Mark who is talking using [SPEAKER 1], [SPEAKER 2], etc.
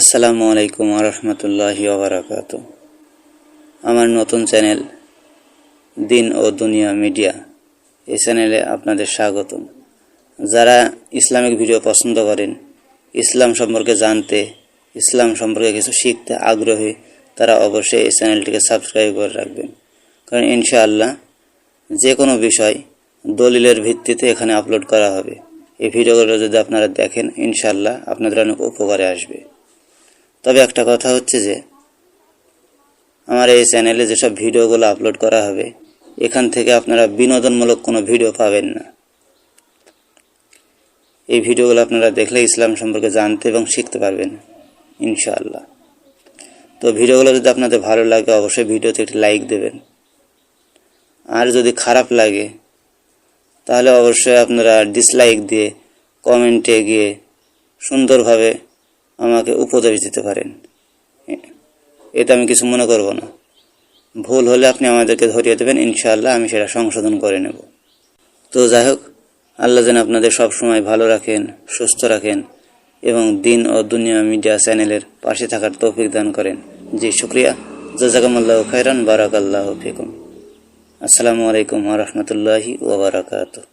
[SPEAKER 1] আসসালামু আলাইকুম আরহামতুল্লাহি ওবরাকাত আমার নতুন চ্যানেল দিন ও দুনিয়া মিডিয়া, এই চ্যানেলে আপনাদের স্বাগতম। যারা ইসলামিক ভিডিও পছন্দ করেন, ইসলাম সম্পর্কে জানতে, ইসলাম সম্পর্কে কিছু শিখতে আগ্রহী, তারা অবশ্যই এই চ্যানেলটিকে সাবস্ক্রাইব করে রাখবেন। কারণ ইনশাআল্লাহ যে কোনো বিষয় দলিলের ভিত্তিতে এখানে আপলোড করা হবে। এই ভিডিওগুলো যদি আপনারা দেখেন, ইনশাআল্লাহ আপনাদের অনেক উপকারে আসবে। তবে একটা কথা হচ্ছে যে, আমার এই চ্যানেলে যেসব ভিডিওগুলো আপলোড করা হবে, এখান থেকে আপনারা বিনোদনমূলক কোনো ভিডিও পাবেন না। এই ভিডিওগুলো আপনারা দেখলে ইসলাম সম্পর্কে জানতে এবং শিখতে পারবেন, ইনশাআল্লাহ। তো ভিডিওগুলো যদি আপনাদের ভালো লাগে, অবশ্যই ভিডিওতে একটি লাইক দেবেন। আর যদি খারাপ লাগে, তাহলে অবশ্যই আপনারা ডিসলাইক দিয়ে কমেন্টে গিয়ে সুন্দরভাবে আমাকে উপদেশ দিতে পারেন। এটা আমি কিছু মনে করব না। ভুল হলে আপনি আমাদেরকে ধরিয়ে দেবেন, ইনশাআল্লাহ আমি সেটা সংশোধন করে নেব। তো যাই হোক, আল্লাহ যেন আপনাদের সব সময় ভালো রাখেন, সুস্থ রাখেন এবং দিন ও দুনিয়া মিডিয়া চ্যানেলের পাশে থাকার তৌফিক দান করেন। জি, শুক্রিয়া। জাজাকামুল্লাহ খায়রান বারাক আল্লাহ ফিকুম। আসসালামু আলাইকুম রহমতুল্লাহি ওবরাকাতুহ